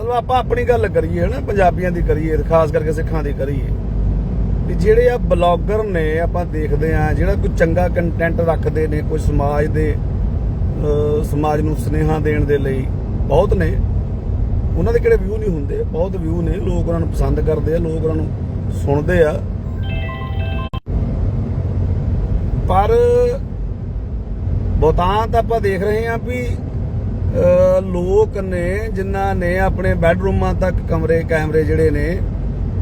ਮਤਲਬ ਆਪਾਂ ਆਪਣੀ ਗੱਲ ਕਰੀਏ ਹਨਾ, ਪੰਜਾਬੀਆਂ ਦੀ ਕਰੀਏ, ਖਾਸ ਕਰਕੇ ਸਿੱਖਾਂ ਦੀ ਕਰੀਏ। ਵੀ ਜਿਹੜੇ ਆ ਬਲੌਗਰ ਨੇ, ਆਪਾਂ ਦੇਖਦੇ ਆ, ਜਿਹੜਾ ਕੋਈ ਚੰਗਾ ਕੰਟੈਂਟ ਰੱਖਦੇ ਨੇ, ਕੋਈ ਸਮਾਜ ਦੇ ਸਮਾਜ ਨੂੰ ਸੁਨੇਹਾ ਦੇਣ ਦੇ ਲਈ, ਬਹੁਤ ਨੇ। ਉਹਨਾਂ ਦੇ ਕਿਹੜੇ ਵਿਊ ਨਹੀਂ ਹੁੰਦੇ, ਬਹੁਤ ਵਿਊ ਨੇ। ਲੋਕ ਉਹਨਾਂ ਨੂੰ ਪਸੰਦ ਕਰਦੇ ਆ, ਲੋਕ ਉਹਨਾਂ ਨੂੰ ਸੁਣਦੇ ਆ। ਪਰ, ਬਹੁਤਾਂ ਤਾਂ ਆਪਾਂ ਦੇਖ ਰਹੇ ਹਾਂ ਵੀ ਲੋਕ ਨੇ, ਜਿਨ੍ਹਾਂ ਨੇ ਆਪਣੇ ਬੈੱਡਰੂਮਾਂ ਤੱਕ ਕਮਰੇ, ਕੈਮਰੇ ਜਿਹੜੇ ਨੇ,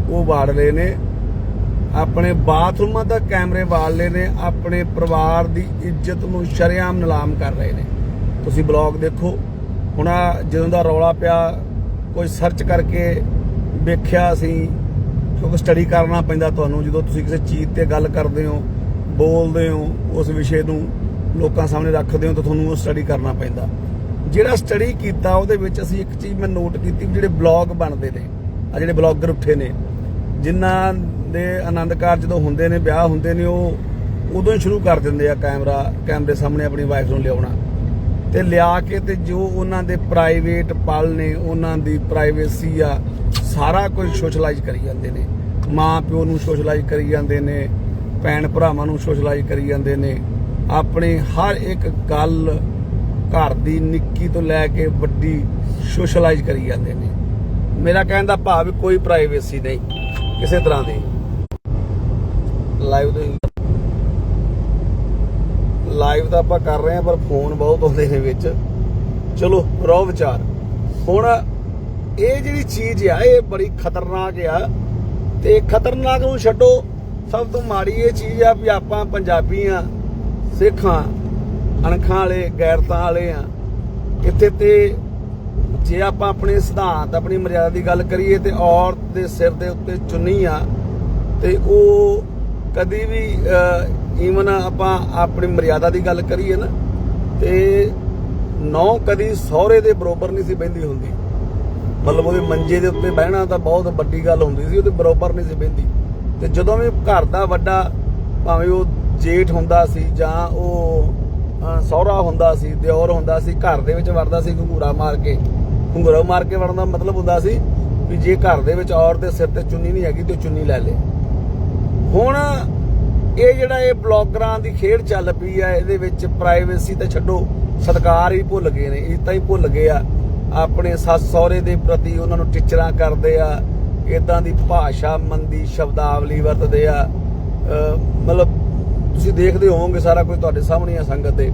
ਉਹ ਵਾੜ ਲਏ ਨੇ। ਆਪਣੇ ਬਾਥਰੂਮਾਂ ਤੱਕ ਕੈਮਰੇ ਵਾੜ ਲਏ ਨੇ। ਆਪਣੇ ਪਰਿਵਾਰ ਦੀ ਇੱਜ਼ਤ ਨੂੰ ਸ਼ਰੇਆਮ ਨਿਲਾਮ ਕਰ ਰਹੇ ਨੇ। ਤੁਸੀਂ ਬਲੌਗ ਦੇਖੋ। ਹੁਣ ਜਦੋਂ ਦਾ ਰੌਲਾ ਪਿਆ, ਕੋਈ ਸਰਚ ਕਰਕੇ ਵੇਖਿਆ ਅਸੀਂ, ਕਿਉਂਕਿ ਸਟੱਡੀ ਕਰਨਾ ਪੈਂਦਾ ਤੁਹਾਨੂੰ। ਜਦੋਂ ਤੁਸੀਂ ਕਿਸੇ ਚੀਜ਼ ਤੇ ਗੱਲ ਕਰਦੇ ਹੋ, ਬੋਲਦੇ ਹੋ, ਉਸ ਵਿਸ਼ੇ ਨੂੰ ਲੋਕਾਂ ਸਾਹਮਣੇ ਰੱਖਦੇ ਹੋ, ਤਾਂ ਤੁਹਾਨੂੰ ਉਹ ਸਟੱਡੀ ਕਰਨਾ ਪੈਂਦਾ। ਜਿਹੜਾ ਸਟੱਡੀ ਕੀਤਾ, ਉਹਦੇ ਵਿੱਚ ਅਸੀਂ ਇੱਕ ਚੀਜ਼ ਮੈਂ ਨੋਟ ਕੀਤੀ ਵੀ ਜਿਹੜੇ ਬਲੌਗ ਬਣਦੇ ਨੇ ਆ ਜਿਹੜੇ ਬਲੌਗਰ ਉੱਠੇ ਨੇ, ਜਿਨ੍ਹਾਂ ਦੇ ਆਨੰਦ ਕਾਰਜ ਜਦੋਂ ਹੁੰਦੇ ਨੇ, ਵਿਆਹ ਹੁੰਦੇ ਨੇ, ਉਹ ਉਦੋਂ ਹੀ ਸ਼ੁਰੂ ਕਰ ਦਿੰਦੇ ਆ ਕੈਮਰਾ, ਕੈਮਰੇ ਸਾਹਮਣੇ ਆਪਣੀ ਵਾਈਫ ਨੂੰ ਲਿਆਉਣਾ। ਤੇ ਲਿਆ ਕੇ ਤੇ ਜੋ ਉਹਨਾਂ ਦੇ ਪ੍ਰਾਈਵੇਟ ਪਲ ਨੇ, ਉਹਨਾਂ ਦੀ ਪ੍ਰਾਈਵੇਸੀ ਆ, ਸਾਰਾ ਕੁਝ ਸੋਸ਼ਲਾਈਜ਼ ਕਰੀ ਜਾਂਦੇ ਨੇ। ਮਾਂ ਪਿਓ ਨੂੰ ਸੋਸ਼ਲਾਈਜ਼ ਕਰੀ ਜਾਂਦੇ ਨੇ, ਭੈਣ ਭਰਾਵਾਂ ਨੂੰ ਸੋਸ਼ਲਾਈਜ਼ ਕਰੀ ਜਾਂਦੇ ਨੇ। ਆਪਣੀ ਹਰ ਇੱਕ ਗੱਲ ਘਰ ਦੀ ਨਿੱਕੀ ਤੋਂ ਲੈ ਕੇ ਵੱਡੀ ਸੋਸ਼ਲਾਈਜ਼ ਕਰੀ ਜਾਂਦੇ ਨੇ। ਮੇਰਾ ਕਹਿਣ ਦਾ ਭਾਵ ਕੋਈ ਪ੍ਰਾਈਵੇਸੀ ਨਹੀਂ, ਕਿਸੇ ਤਰ੍ਹਾਂ ਦੀ। ਲਾਈਵ ਦੇ ਲਾਈਵ ਤਾਂ ਆਪਾਂ ਕਰ ਰਹੇ ਹਾਂ, ਪਰ ਫੋਨ ਬਹੁਤ ਆਉਂਦੇ ਨੇ ਵਿੱਚ। ਚਲੋ, ਰੋ ਵਿਚਾਰ। ਹੁਣ ਇਹ ਜਿਹੜੀ ਚੀਜ਼ ਆ, ਇਹ ਬੜੀ ਖਤਰਨਾਕ ਆ। ਤੇ ਖਤਰਨਾਕ ਨੂੰ ਛੱਡੋ, ਸਭ ਤੋਂ ਮਾੜੀ ਇਹ ਚੀਜ਼ ਆ ਵੀ ਆਪਾਂ ਪੰਜਾਬੀ ਆ, ਸਿੱਖਾਂ ਅਣਖਾਂ ਵਾਲੇ, ਗੈਰਤਾਂ ਵਾਲੇ ਆ। ਇੱਥੇ ਤੇ ਜੇ ਆਪਾਂ ਆਪਣੇ ਸਿਧਾਂਤ, ਆਪਣੀ ਮਰਿਆਦਾ ਦੀ ਗੱਲ ਕਰੀਏ ਤੇ ਔਰਤ ਦੇ ਸਿਰ ਦੇ ਉੱਤੇ ਚੁੰਨੀ ਆ ਤੇ ਉਹ ਕਦੀ ਵੀ ਈਵਨ ਆਪਾਂ ਆਪਣੀ ਮਰਿਆਦਾ ਦੀ ਗੱਲ ਕਰੀਏ ਨਾ, ਤੇ ਨੌ ਕਦੀ ਸਹੁਰੇ ਦੇ ਬਰੋਬਰ ਨਹੀਂ ਸੀ ਬਹਿੰਦੀ ਹੁੰਦੀ। ਮਤਲਬ ਉਹਦੇ ਮੰਜੇ ਦੇ ਉੱਤੇ ਬਹਿਣਾ ਤਾਂ ਬਹੁਤ ਵੱਡੀ ਗੱਲ ਹੁੰਦੀ ਸੀ, ਉਹਦੇ ਬਰੋਬਰ ਨਹੀਂ ਸੀ ਬਹਿੰਦੀ। ਤੇ ਜਦੋਂ ਵੀ ਘਰ ਦਾ ਵੱਡਾ ਭਾਵੇਂ ਉਹ ਜੇਠ ਹੁੰਦਾ ਸੀ ਜਾਂ ਉਹ ਸਹੁਰਾ ਹੁੰਦਾ ਸੀ, ਦਿਓਰ ਹੁੰਦਾ ਸੀ, ਘਰ ਦੇ ਵਿੱਚ ਵੜਦਾ ਸੀ ਘੰਗੂਰਾ ਮਾਰ ਕੇ। ਘੰਗੂਰਾ ਮਾਰ ਕੇ ਵੜਨ ਦਾ ਮਤਲਬ ਹੁੰਦਾ ਸੀ ਵੀ ਜੇ ਘਰ ਦੇ ਵਿੱਚ ਔਰਤ ਦੇ ਸਿਰ ਤੇ ਚੁੰਨੀ ਨਹੀਂ ਹੈਗੀ ਤੇ ਉਹ ਚੁੰਨੀ ਲੈ ਲੇ। ਹੁਣ ਇਹ ਜਿਹੜਾ ਇਹ ਬਲੌਗਰਾਂ ਦੀ ਖੇਡ ਚੱਲ ਪਈ ਆ, ਇਹਦੇ ਵਿੱਚ ਪ੍ਰਾਈਵੇਸੀ ਤਾਂ ਛੱਡੋ, ਸਤਕਾਰ ਹੀ ਭੁੱਲ ਗਏ ਨੇ ਇਹ ਤਾਂ ਹੀ ਭੁੱਲ ਗਏ ਆ। ਆਪਣੇ ਸੱਸ ਸਹੁਰੇ ਦੇ ਪ੍ਰਤੀ ਉਹਨਾਂ ਨੂੰ ਟਿਚਰਾਂ ਕਰਦੇ ਆ ਇਦਾਂ ਦੀ ਭਾਸ਼ਾ ਮੰਦੀ ਸ਼ਬਦਾਵਲੀ ਵਰਤਦੇ ਆ। ਮਤਲਬ ਤੁਸੀਂ ਦੇਖਦੇ ਹੋਵੋਗੇ ਸਾਰਾ ਕੁਝ ਤੁਹਾਡੇ ਸਾਹਮਣੇ ਆ ਸੰਗਤ ਦੇ।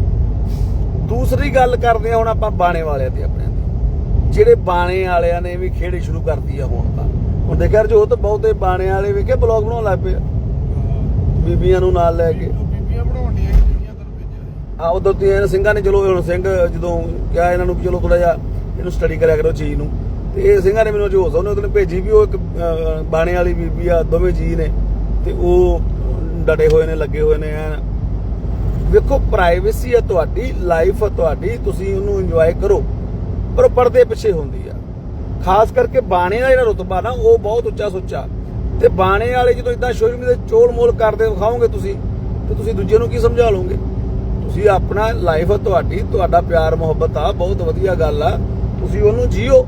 ਦੂਸਰੀ ਗੱਲ ਕਰਦੇ ਆ ਹੁਣ ਆਪਾਂ ਬਾਣੇ ਵਾਲਿਆਂ ਦੀ ਆਪਣੇ ਜਿਹੜੇ ਬਾਣੇ ਵਾਲਿਆਂ ਨੇ ਵੀ ਖੇੜੇ ਸ਼ੁਰੂ ਕਰਤੀ ਆ ਹੁਣ ਤਾਂ। ਹੁਣ ਦੇਖਿਆ ਜੋ ਤਾਂ ਬਹੁਤੇ ਬਾਣੇ ਵਾਲੇ ਵੇਖੇ ਬਲੌਗ ਬਣਾਉਣ ਲੱਗ ਪਏ। ਬੀਬੀਆਂ ਨੂੰ ਨਾਲ ਲੈ ਕੇ। ਬੀਬੀਆਂ ਬਣਾਉਣੀਆਂ ਜਿਹੜੀਆਂ ਤੈਨੂੰ ਭੇਜਿਆ ਆ ਉਦੋਂ ਤੇ ਇਹਨਾਂ ਸਿੰਘਾਂ ਨੇ ਚਲੋ ਹੁਣ ਸਿੰਘ ਜਦੋਂ ਕਿਹਾ ਇਹਨਾਂ ਨੂੰ ਵੀ ਚਲੋ ਥੋੜਾ ਜਿਹਾ ਇਹਨੂੰ ਸਟੱਡੀ ਕਰਿਆ ਕਰੋ ਚੀਜ਼ ਨੂੰ। ਤੇ ਇਹ ਸਿੰਘਾਂ ਨੇ ਮੈਨੂੰ ਜੋ ਉਹਨੇ ਉਹਨੇ ਭੇਜੀ ਵੀ ਉਹ ਇੱਕ ਬਾਣੇ ਵਾਲੀ ਬੀਬੀ ਆ ਦੋਵੇਂ ਜੀ ਨੇ। ਤੇ ਉਹ ਡਟੇ ਹੋਏ ਨੇ, ਲੱਗੇ ਹੋਏ ਨੇ ਵੇਖੋ ਪ੍ਰਾਈਵੇਸੀ ਆ ਤੁਹਾਡੀ ਲਾਈਫ ਆ ਤੁਹਾਡੀ, ਤੁਸੀਂ ਉਹਨੂੰ ਇੰਜੋਏ ਕਰੋ। ਪਰ ਉਹ ਪਰਦੇ ਪਿੱਛੇ ਹੁੰਦੀ ਆ। ਖਾਸ ਕਰਕੇ ਬਾਣੇ ਦਾ ਜਿਹੜਾ ਰੁਤਬਾ ਨਾ, ਉਹ ਬਹੁਤ ਉੱਚਾ ਸੁੱਚਾ। ਤੇ ਬਾਣੇ ਵਾਲੇ ਜਦੋਂ ਇਦਾਂ ਸੋਸ਼ਲ ਮੀਡੀਆ ਤੇ ਚੋਲ ਮੋਲ ਕਰਦੇ ਵਿਖਾਓਗੇ ਤੁਸੀਂ, ਤੇ ਤੁਸੀਂ ਦੂਜੇ ਨੂੰ ਕੀ ਸਮਝਾ ਲਓਗੇ? ਤੁਸੀਂ ਆਪਣਾ ਲਾਈਫ ਤੁਹਾਡੀ, ਤੁਹਾਡਾ ਪਿਆਰ, ਮੁਹੱਬਤ ਆ, ਬਹੁਤ ਵਧੀਆ ਗੱਲ ਆ। ਤੁਸੀਂ ਉਹਨੂੰ ਜੀਓ।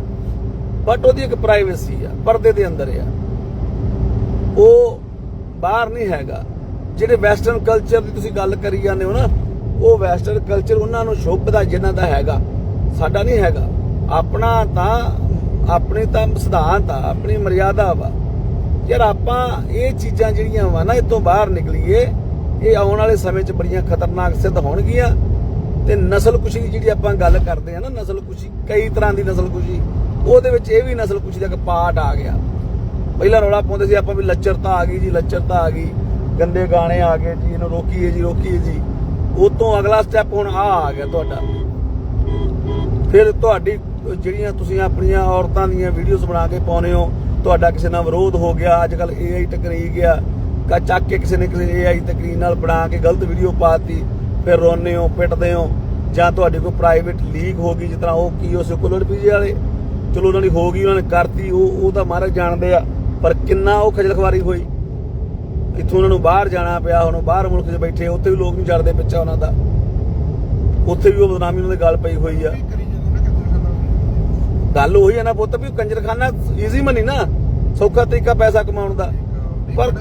ਬਟ ਉਹਦੀ ਇੱਕ ਪ੍ਰਾਈਵੇਸੀ ਆ, ਪਰਦੇ ਦੇ ਅੰਦਰ ਆ। ਉਹ ਬਾਹਰ ਨਹੀਂ ਹੈਗਾ। ਜਿਹੜੇ ਵੈਸਟਰਨ ਕਲਚਰ ਦੀ ਤੁਸੀਂ ਗੱਲ ਕਰੀ ਜਾਂਦੇ ਹੋ ਨਾ, ਉਹ ਵੈਸਟਰਨ ਕਲਚਰ ਉਹਨਾਂ ਨੂੰ ਸ਼ੋਭਦਾ ਜਿਨ੍ਹਾਂ ਦਾ ਹੈਗਾ, ਸਾਡਾ ਨਹੀਂ ਹੈਗਾ। ਆਪਣਾ ਤਾਂ, ਆਪਣੀ ਤਾਂ ਸਿਧਾਂਤ ਆ, ਆਪਣੀ ਮਰਿਆਦਾ ਵਾ। ਯਾਰ ਆਪਾਂ ਇਹ ਚੀਜ਼ਾਂ ਜਿਹੜੀਆਂ ਵਾ ਨਾ ਇਹ ਬਾਹਰ ਨਿਕਲੀਏ, ਇਹ ਆਉਣ ਵਾਲੇ ਸਮੇਂ 'ਚ ਬੜੀਆਂ ਖਤਰਨਾਕ ਸਿੱਧ ਹੋਣਗੀਆਂ। ਤੇ ਨਸਲ ਕੁਸ਼ੀ ਦੀ ਜਿਹੜੀ ਆਪਾਂ ਗੱਲ ਕਰਦੇ ਆ ਨਾ ਨਸਲ ਕੁਸ਼ੀ ਕਈ ਤਰ੍ਹਾਂ ਦੀ ਨਸਲ ਕੁਸ਼ੀ ਉਹਦੇ ਵਿੱਚ ਇਹ ਵੀ ਨਸਲ ਕੁਸ਼ੀ ਦਾ ਇੱਕ ਪਾਰਟ ਆ ਗਿਆ। ਪਹਿਲਾਂ ਰੌਲਾ ਪਾਉਂਦੇ ਸੀ ਆਪਾਂ ਵੀ ਲੱਚਰਤਾ ਆ ਗਈ ਜੀ, ਲੱਚਰਤਾ ਆ ਗਈ। ਗੰਦੇ ਗਾਣੇ ਆ ਗਏ ਜੀ, ਇਹਨੂੰ ਰੋਕੀਏ ਜੀ ਰੋਕੀਏ ਜੀ। ਉਹ ਅਗਲਾ ਸਟੈਪ ਹੁਣ ਆ ਆ ਗਿਆ ਤੁਹਾਡਾ। ਫਿਰ ਤੁਹਾਡੀ, ਜਿਹੜੀਆਂ ਤੁਸੀਂ ਆਪਣੀਆਂ ਔਰਤਾਂ ਦੀਆਂ ਵੀਡੀਓਜ਼ ਬਣਾ ਕੇ ਪਾਉਨੇ ਹੋ, ਤੁਹਾਡਾ ਕਿਸੇ ਨਾਲ ਵਿਰੋਧ ਹੋ ਗਿਆ ਅੱਜ ਕੱਲ AI ਟਕਰੀ ਗਿਆ, ਕਾ ਚੱਕ ਕੇ ਕਿਸੇ ਨੇ ਕਿਸੇ AI ਤਕਰੀਰ ਨਾਲ ਬਣਾ ਕੇ ਗਲਤ ਵੀਡੀਓ ਪਾਤੀ ਫਿਰ ਰੋਨੇ ਹੋ, ਪਿੱਟਦੇ ਹੋ, ਜਾਂ ਤੁਹਾਡੀ ਕੋਈ ਪ੍ਰਾਈਵੇਟ ਲੀਕ ਹੋ ਗਈ, ਜਿਸ ਤਰ੍ਹਾਂ ਉਹ ਕੀ, ਉਹ ਸੈਕੂਲਰ ਪੀਜੇ ਵਾਲੇ? ਚਲੋ ਉਹਨਾਂ ਦੀ ਹੋ ਗਈ, ਉਹਨਾਂ ਨੇ ਕਰਤੀ, ਉਹ ਉਹ ਤਾਂ ਮਹਾਰਾਜ ਜਾਣਦੇ ਆ, ਪਰ ਕਿੰਨਾ ਉਹ ਖਜਲ ਖਵਾਰੀ ਹੋਈ? ਇੱਥੋਂ ਉਹਨਾਂ ਨੂੰ ਬਾਹਰ ਜਾਣਾ ਪਿਆ, ਹੁਣ ਬਾਹਰ ਮੁਲਕ 'ਚ ਬੈਠੇ, ਉੱਥੇ ਵੀ ਲੋਕ ਨਹੀਂ ਜੜਦੇ ਪਿੱਛਾ ਉਹਨਾਂ ਦਾ। ਉੱਥੇ ਵੀ ਉਹ ਬਦਨਾਮੀ ਉਹਨਾਂ ਦੇ ਗੱਲ ਪਈ ਹੋਈ ਆ। ਗੱਲ ਉਹੀ ਹੈ ਨਾ ਪੁੱਤ ਵੀ ਕੰਜਰਖਾਨਾ ਈਜ਼ੀ ਮਨੀ ਨਾ, ਸੌਖਾ ਤਰੀਕਾ ਪੈਸਾ ਕਮਾਉਣ ਦਾ। ਪਰ-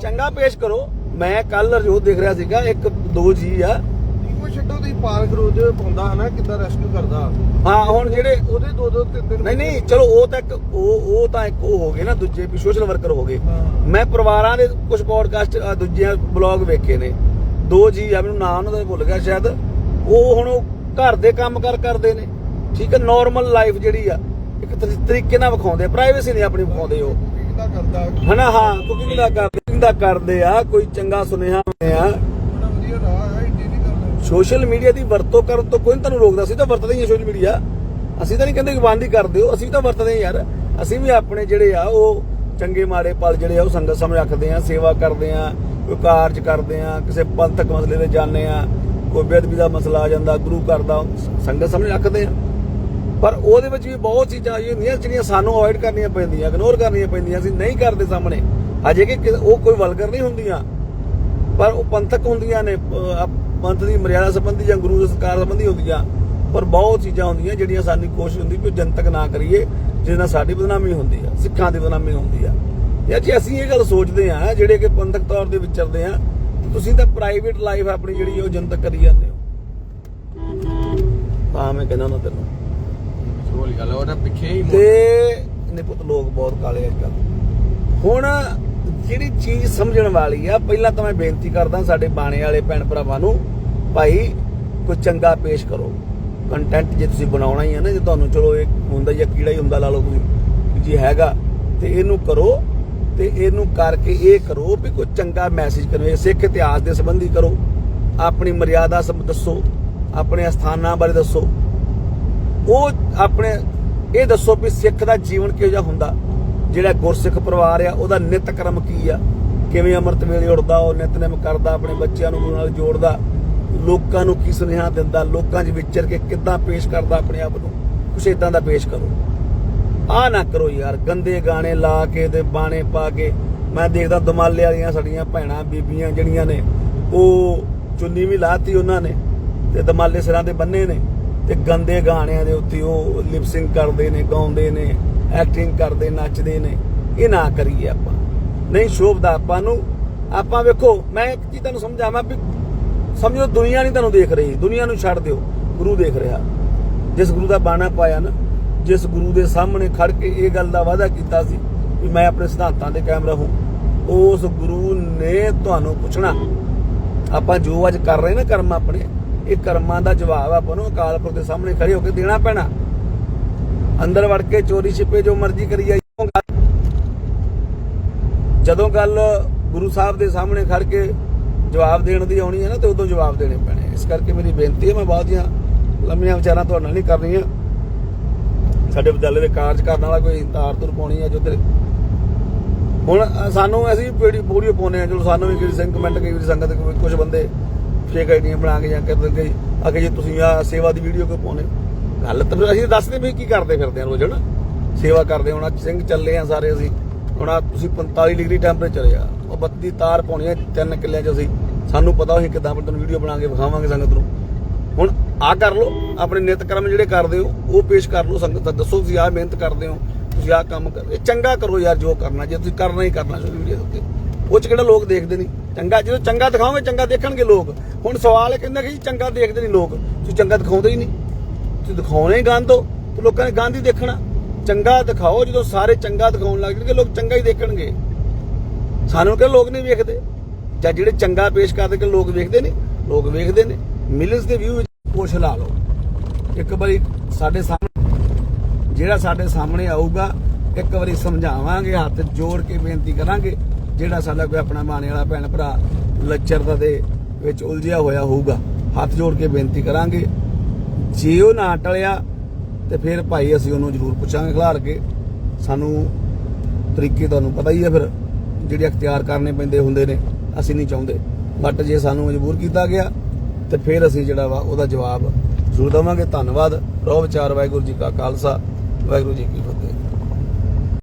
ਚੰਗਾ ਪੇਸ਼ ਕਰੋ। ਮੈਂ ਕੱਲ ਰਜੋਤ ਦੇਖ ਰਿਹਾ ਸੀਗਾ, ਇੱਕ ਦੋ ਜੀ ਆ ਕੋਈ ਛੱਡੋ ਤੁਸੀਂ ਪਾਰਕ ਰੋਜ਼ ਪਾਉਂਦਾ ਹਨਾ ਕਿੱਦਾਂ ਰੈਸਕਿਊ ਕਰਦਾ? ਹਾਂ ਹੁਣ ਜਿਹੜੇ ਉਹਦੇ ਦੋ ਦੋ ਤਿੰਨ ਤਿੰਨ ਨਹੀਂ ਨਹੀਂ ਚਲੋ ਉਹ ਤਾਂ ਇੱਕ ਉਹ ਉਹ ਤਾਂ ਇੱਕ ਉਹ ਹੋ ਗਏ ਨਾ ਦੂਜੇ ਵੀ ਸੋਸ਼ਲ ਵਰਕਰ ਹੋ ਗਏ। ਹਾਂ। ਮੈਂ ਪਰਿਵਾਰਾਂ ਦੇ ਕੁਝ ਪੋਡਕਾਸਟ ਦੂਜੇ ਬਲੌਗ ਵੇਖੇ ਨੇ। ਦੋ ਜੀ ਆ ਮੈਨੂੰ ਨਾਮ ਉਹਨਾਂ ਦਾ ਭੁੱਲ ਗਿਆ ਸ਼ਾਇਦ। ਉਹ ਹੁਣ ਉਹ ਘਰ ਦੇ ਕੰਮ ਕਰ ਕਰਦੇ ਨੇ। ਠੀਕ ਹੈ ਨਾਰਮਲ ਲਾਈਫ ਜਿਹੜੀ ਆ ਇੱਕ ਤਰੀ- ਤਰੀਕੇ ਨਾਲ ਵਿਖਾਉਂਦੇ ਪ੍ਰਾਈਵੇਸੀ ਨਹੀਂ ਆਪਣੀ ਵਿਖਾਉਂਦੇ ਉਹ। ਕਿੱਦਾਂ ਕਰਦਾ? ਹਨਾ ਹਾਂ ਕੁਕਿੰਗ ਦਾ ਕਰਦੇ cooking ਦਾ ਕਰਦੇ ਆ ਕੋਈ ਚੰਗਾ ਸੁਨੇਹਾ ਆ ਬੜਾ ਵਧੀਆ ਰਾਹ ਹੈ ਇੰਡੀ ਨਹੀਂ ਕਰਦਾ ਸੋਸ਼ਲ ਮੀਡੀਆ ਦੀ ਵਰਤੋਂ ਕਰਨ ਤੋਂ ਕੋਈ ਤੁਹਾਨੂੰ ਰੋਕਦਾ, ਅਸੀਂ ਤਾਂ ਵਰਤਦੇ ਹੀ ਸੋਸ਼ਲ ਮੀਡੀਆ। ਅਸੀਂ ਤਾਂ ਨਹੀਂ ਕਹਿੰਦੇ ਕਿ ਬੰਦ ਹੀ ਕਰ ਦਿਓ, ਅਸੀਂ ਤਾਂ ਵਰਤਦੇ ਹਾਂ ਯਾਰ। ਅਸੀਂ ਵੀ ਆਪਣੇ ਜਿਹੜੇ ਆ, ਉਹ ਚੰਗੇ ਮਾੜੇ ਪਲ ਜਿਹੜੇ ਆ, ਉਹ ਸੰਗਤ ਸਾਹਮਣੇ ਰੱਖਦੇ ਆ ਸੇਵਾ ਕਰਦੇ ਆ ਕੋਈ ਕਾਰਜ ਕਰਦੇ ਆ ਕਿਸੇ ਪੰਥਕ ਮਸਲੇ ਤੇ ਜਾਂਦੇ ਆ ਕੋਈ ਬੇਅਦਬੀ ਦਾ ਮਸਲਾ ਆ ਜਾਂਦਾ, ਗੁਰੂ ਘਰ ਦਾ, ਸੰਗਤ ਸਮਝ ਰੱਖਦੇ ਆ ਪਰ ਉਹਦੇ ਵਿੱਚ ਵੀ ਬਹੁਤ ਚੀਜ਼ਾਂ ਆਈ ਹੁੰਦੀਆਂ, ਜਿਹੜੀਆਂ ਸਾਨੂੰ ਅਵੋਇਡ ਕਰਨੀਆਂ ਪੈਂਦੀਆਂ ਇਗਨੋਰ ਕਰਨੀਆਂ ਪੈਂਦੀਆਂ, ਅਸੀਂ ਨਹੀਂ ਕਰਦੇ ਸਾਹਮਣੇ। ਅਜੇ ਕਿ ਉਹ ਕੋਈ ਵਲਗਰ ਨਹੀਂ ਹੁੰਦੀਆਂ, ਪਰ ਉਹ ਪੰਥਕ ਹੁੰਦੀਆਂ ਨੇ ਪੰਥ ਦੀ ਮਰਿਆਦਾ ਸੰਬੰਧੀ ਜਾਂ ਗੁਰੂ ਦੇ ਸੰਸਕਾਰ ਸੰਬੰਧੀ ਹੁੰਦੀਆਂ ਪਰ ਬਹੁਤ ਚੀਜ਼ਾਂ ਹੁੰਦੀਆਂ ਜਿਹੜੀਆਂ ਸਾਡੀ ਕੋਸ਼ਿਸ਼ ਹੁੰਦੀ ਵੀ ਜਨਤਕ ਨਾ ਕਰੀਏ ਜਿਹਦੇ ਨਾਲ ਸਾਡੀ ਬਦਨਾਮੀ ਹੁੰਦੀ ਆ ਸਿੱਖਾਂ ਦੀ ਬਦਨਾਮੀ ਹੁੰਦੀ ਆ। ਯਾਰ ਜੇ ਅਸੀਂ ਇਹ ਗੱਲ ਸੋਚਦੇ ਆ ਜਿਹੜੇ ਕਿ ਪੰਥਕ ਤੌਰ ਤੇ ਵਿਚਰਦੇ ਆ ਤੁਸੀਂ ਤਾਂ ਪ੍ਰਾਈਵੇਟ ਲਾਈਫ ਆਪਣੀ ਜਿਹੜੀ ਉਹ ਜਨਤਕ ਕਰੀ ਜਾਂਦੇ ਹੋ। ਤਾਂ ਮੈਂ ਕਹਿੰਦਾ ਨਾ ਤੈਨੂੰ। ਸੋਲ ਗੱਲ ਉਹਦਾ ਪਿੱਛੇ ਹੀ ਤੇ ਨੇ ਪੁੱਤ ਲੋਕ ਬਹੁਤ ਕਾਲੇ ਅੱਜ ਕੱਲ ਹੁਣ ਜਿਹੜੀ ਚੀਜ਼ ਸਮਝਣ ਵਾਲੀ ਆ, ਪਹਿਲਾਂ ਤਾਂ ਮੈਂ ਬੇਨਤੀ ਕਰਦਾ ਸਾਡੇ ਬਾਣੇ ਵਾਲੇ ਭੈਣ ਭਰਾਵਾਂ ਨੂੰ, ਭਾਈ, ਕੋਈ ਚੰਗਾ ਪੇਸ਼ ਕਰੋ। ਕੰਟੈਂਟ ਜੇ ਤੁਸੀਂ ਬਣਾਉਣਾ ਹੀ ਹੈ ਨਾ, ਜੇ ਤੁਹਾਨੂੰ ਚਲੋ ਇਹ ਹੁੰਦਾ ਜਾਂ ਕੀੜਾ ਹੀ ਹੁੰਦਾ, ਲਾ ਲਓ ਤੁਸੀਂ ਜੀ ਹੈਗਾ, ਤੇ ਇਹਨੂੰ ਕਰੋ, ਤੇ ਇਹਨੂੰ ਕਰਕੇ ਇਹ ਕਰੋ ਵੀ ਕੋਈ ਚੰਗਾ ਮੈਸੇਜ ਕਰੋ ਸਿੱਖ ਇਤਿਹਾਸ ਦੇ ਸੰਬੰਧੀ ਕਰੋ। ਆਪਣੀ ਮਰਿਆਦਾ ਸੰਬ ਦੱਸੋ, ਆਪਣੇ ਅਸਥਾਨਾਂ ਬਾਰੇ ਦੱਸੋ। ਉਹ ਆਪਣੇ, ਇਹ ਦੱਸੋ ਵੀ ਸਿੱਖ ਦਾ ਜੀਵਨ ਕਿਹੋ ਜਿਹਾ ਹੁੰਦਾ। ਜਿਹੜਾ ਗੁਰਸਿੱਖ ਪਰਿਵਾਰ ਆ, ਉਹਦਾ ਨਿਤ ਕਰਮ ਕੀ ਆ? ਕਿਵੇਂ ਅੰਮ੍ਰਿਤ ਵੇਲੇ ਉੱਠਦਾ ਉਹ ਨਿਤਨੇਮ ਕਰਦਾ, ਆਪਣੇ ਬੱਚਿਆਂ ਨੂੰ ਗੁਰੂ ਨਾਲ ਜੋੜਦਾ, ਲੋਕਾਂ ਨੂੰ ਕੀ ਸੁਨੇਹਾ ਦਿੰਦਾ, ਲੋਕਾਂ 'ਚ ਵਿਚਰ ਕੇ ਕਿੱਦਾਂ ਪੇਸ਼ ਕਰਦਾ ਆਪਣੇ ਆਪ ਨੂੰ? ਕੁਛ ਇਦਾਂ ਦਾ ਪੇਸ਼ ਕਰੋ। ਆ ਨਾ ਕਰੋ ਯਾਰ, ਗੰਦੇ ਗਾਣੇ ਲਾ ਕੇ ਤੇ ਬਾਣੇ ਪਾ ਕੇ। ਮੈਂ ਦੇਖਦਾ ਦਮਾਲੇ ਵਾਲੀਆਂ ਸਾਡੀਆਂ ਭੈਣਾਂ, ਬੀਬੀਆਂ ਜਿਹੜੀਆਂ ਨੇ, ਉਹ ਚੁੰਨੀ ਵੀ ਲਾਤੀ ਉਹਨਾਂ ਨੇ ਤੇ ਦਮਾਲੇ ਸਿਰਾਂ ਤੇ ਬੰਨੇ ਨੇ ਤੇ ਗੰਦੇ ਗਾਣਿਆਂ ਦੇ ਉੱਤੇ ਉਹ ਲਿਪਸਿੰਗ ਕਰਦੇ ਨੇ, ਗਾਉਂਦੇ ਨੇ। ਐਕਟਿੰਗ ਕਰਦੇ, ਨੱਚਦੇ ਨੇ, ਇਹ ਨਾ ਕਰੀਏ ਆਪਾਂ। ਨਹੀਂ, ਸ਼ੋਭਦਾ ਆਪਾਂ ਨੂੰ। ਆਪਾਂ ਵੇਖੋ, ਮੈਂ ਇੱਕ ਚੀਜ਼ ਤੁਹਾਨੂੰ ਸਮਝਾਵਾਂ ਵੀ ਸਮਝੋ, ਦੁਨੀਆ ਨਹੀਂ ਤੁਹਾਨੂੰ ਦੇਖ ਰਹੀ। ਦੁਨੀਆ ਨੂੰ ਛੱਡ ਦਿਓ। ਗੁਰੂ ਦੇਖ ਰਿਹਾ। ਜਿਸ ਗੁਰੂ ਦਾ ਬਾਣਾ ਪਾਇਆ ਨਾ, ਜਿਸ ਗੁਰੂ ਦੇ ਸਾਹਮਣੇ ਖੜ ਕੇ ਇਹ ਗੱਲ ਦਾ ਵਾਅਦਾ ਕੀਤਾ ਸੀ ਵੀ ਮੈਂ ਆਪਣੇ ਸਿਧਾਂਤਾਂ ਦੇ ਕਾਇਮ ਰਹੂੰ, ਉਸ ਗੁਰੂ ਨੇ ਤੁਹਾਨੂੰ ਪੁੱਛਣਾ। ਆਪਾਂ ਜੋ ਅੱਜ ਕਰ ਰਹੇ ਨਾ ਕਰਮ ਆਪਣੇ, ਇਹ ਕਰਮਾਂ ਦਾ ਜਵਾਬ ਆਪਾਂ ਨੂੰ ਅਕਾਲ ਪੁਰਖ ਦੇ ਸਾਹਮਣੇ ਖੜੇ ਹੋ ਕੇ ਦੇਣਾ ਪੈਣਾ। ਅੰਦਰ ਵੜ ਕੇ ਚੋਰੀ ਛਿਪੇ ਜੋ ਮਰਜ਼ੀ ਕਰੀ ਜਾਈਏ ਜਦੋਂ ਗੱਲ ਗੁਰੂ ਸਾਹਿਬ ਦੇ ਸਾਹਮਣੇ ਖੜ ਕੇ ਜਵਾਬ ਦੇਣ ਦੀ ਆਉਣੀ ਹੈ ਨਾ, ਤੇ ਉਦੋਂ ਜਵਾਬ ਦੇਣੇ ਪੈਣੇ ਇਸ ਕਰਕੇ ਮੇਰੀ ਬੇਨਤੀ ਹੈ, ਮੈਂ ਬਾਅਦ ਲੰਮੀਆਂ ਵਿਚਾਰਾਂ ਤੁਹਾਡੇ ਨਾਲ ਨਹੀਂ ਕਰਨੀਆਂ ਸਾਡੇ ਵਿਦਿਆਲੇ ਦੇ ਕਾਰਜ ਕਰਨ ਵਾਲਾ ਕੋਈ ਤਾਰ ਤੁਰ ਪਾਉਣੀ ਹੈ, ਜੋ ਤੇ ਹੁਣ ਸਾਨੂੰ ਅਸੀਂ ਵੀਡੀਓ ਵੀਡੀਓ ਪਾਉਨੇ ਆ ਚਲੋ ਸਾਨੂੰ ਵੀ ਕਿਸੇ ਸਿੰਘ ਕਮੈਂਟ, ਕਈ ਸੰਗਤ ਕੁਝ ਬੰਦੇ ਫੇਕ ਆਈਡੀਆਂ ਬਣਾ ਕੇ ਜਾਂ ਕਰਦੇ ਕਈ ਅਗੇ ਜੇ ਤੁਸੀਂ ਆ ਸੇਵਾ ਦੀ ਵੀਡੀਓ ਕਿਉਂ ਪਾਉਨੇ ਗੱਲ ਤਾਂ ਫਿਰ ਅਸੀਂ ਦੱਸਦੇ ਵੀ ਕੀ ਕਰਦੇ ਫਿਰਦੇ ਆ ਰੋਜ਼, ਹਨਾ? ਸੇਵਾ ਕਰਦੇ ਹੁਣ ਸਿੰਘ ਚੱਲੇ ਆ ਸਾਰੇ ਅਸੀਂ। ਹੁਣ ਆਹ ਤੁਸੀਂ 45 ਡਿਗਰੀ ਟੈਂਪਰੇਚਰ ਆ। ਉਹ ਬੱਤੀ ਤਾਰ ਪਾਉਣੀ ਆ ਤਿੰਨ ਕਿੱਲਿਆਂ ਚ ਅਸੀਂ। ਸਾਨੂੰ ਪਤਾ ਅਸੀਂ ਕਿਦਾਂ ਤੁਹਾਨੂੰ ਵੀਡੀਓ ਬਣਾ ਕੇ ਵਿਖਾਵਾਂਗੇ ਸੰਗਤ ਨੂੰ। ਹੁਣ ਆ ਕਰ ਲਓ, ਆਪਣੇ ਨਿਤ ਕਰਮ ਜਿਹੜੇ ਕਰਦੇ ਹੋ, ਉਹ ਪੇਸ਼ ਕਰ ਲਓ ਸੰਗਤ ਨੂੰ ਦੱਸੋ ਤੁਸੀਂ ਆਹ ਮਿਹਨਤ ਕਰਦੇ ਹੋ, ਤੁਸੀਂ ਆਹ ਕੰਮ ਕਰ ਇਹ ਚੰਗਾ ਕਰੋ ਯਾਰ ਜੋ ਕਰਨਾ, ਜੇ ਤੁਸੀਂ ਕਰਨਾ ਹੀ ਕਰਨਾ ਸੋਸ਼ਲ ਮੀਡੀਆ ਉੱਤੇ। ਉਹ ਚ ਕਿਹੜਾ ਲੋਕ ਦੇਖਦੇ ਨਹੀਂ? ਚੰਗਾ, ਜਦੋਂ ਚੰਗਾ ਦਿਖਾਓਗੇ, ਚੰਗਾ ਦੇਖਣਗੇ ਲੋਕ। ਹੁਣ ਸਵਾਲ ਇਹ ਕਹਿੰਦਾ ਕਿ ਚੰਗਾ ਦੇਖਦੇ ਨਹੀਂ ਲੋਕ। ਤੁਸੀਂ ਚੰਗਾ ਦਿਖਾਉਂਦੇ ਹੀ ਨਹੀਂ। ਤੁਸੀਂ ਦਿਖਾਉਣਾ ਹੀ ਗੰਦ ਹੋ ਤੇ ਲੋਕਾਂ ਨੇ ਗੰਦ ਹੀ ਦੇਖਣਾ। ਚੰਗਾ ਦਿਖਾਓ ਜਦੋਂ ਸਾਰੇ ਚੰਗਾ ਦਿਖਾਉਣ ਲੱਗ ਜਾਣਗੇ, ਲੋਕ ਚੰਗਾ ਹੀ ਦੇਖਣਗੇ। ਸਾਨੂੰ ਕਿ ਲੋਕ ਨਹੀਂ ਵੇਖਦੇ? ਜਾਂ ਜਿਹੜੇ ਚੰਗਾ ਪੇਸ਼ ਕਰਦੇ ਕਿ ਲੋਕ ਵੇਖਦੇ ਨੇ? ਲੋਕ ਵੇਖਦੇ ਨੇ। ਮਿਲੀਅਨਸ ਦੇ ਵਿਊ ਵਿੱਚ ਪੁੱਛ ਲਾ ਲਓ। ਇੱਕ ਵਾਰੀ ਸਾਡੇ ਸਾਹਮਣੇ, ਜਿਹੜਾ ਸਾਡੇ ਸਾਹਮਣੇ ਆਊਗਾ, ਇੱਕ ਵਾਰੀ ਸਮਝਾਵਾਂਗੇ, ਹੱਥ ਜੋੜ ਕੇ ਬੇਨਤੀ ਕਰਾਂਗੇ, ਜਿਹੜਾ ਸਾਡਾ ਕੋਈ ਆਪਣਾ ਬਾਣੇ ਵਾਲਾ ਭੈਣ ਭਰਾ, ਲੱਚਰਤਾ ਦੇ ਵਿੱਚ ਉਲਝਿਆ ਹੋਇਆ ਹੋਊਗਾ, ਹੱਥ ਜੋੜ ਕੇ ਬੇਨਤੀ ਕਰਾਂਗੇ। ਜੇ ਉਹ ਨਾ ਟਲਿਆ ਤੇ ਫਿਰ ਭਾਈ ਅਸੀਂ ਉਹਨੂੰ ਜ਼ਰੂਰ ਪੁੱਛਾਂਗੇ ਖਿਲਾਰ ਕੇ। ਸਾਨੂੰ ਤਰੀਕੇ ਤੁਹਾਨੂੰ ਪਤਾ ਹੀ ਹੈ ਫਿਰ, ਜਿਹੜੇ ਅਖਤਿਆਰ ਕਰਨੇ ਪੈਂਦੇ ਹੁੰਦੇ ਨੇ, ਅਸੀਂ ਨਹੀਂ ਚਾਹੁੰਦੇ। ਬਟ ਜੇ ਸਾਨੂੰ ਮਜਬੂਰ ਕੀਤਾ ਗਿਆ ਤੇ ਫਿਰ ਅਸੀਂ ਜਿਹੜਾ ਵਾ ਉਹਦਾ ਜਵਾਬ ਜ਼ਰੂਰ ਦੇਵਾਂਗੇ। ਧੰਨਵਾਦ। ਰੋ ਵਿਚਾਰ। ਵਾਹਿਗੁਰੂ ਜੀ ਕਾ ਖਾਲਸਾ। ਵਾਹਿਗੁਰੂ ਜੀ ਕੀ ਫਤਿਹ।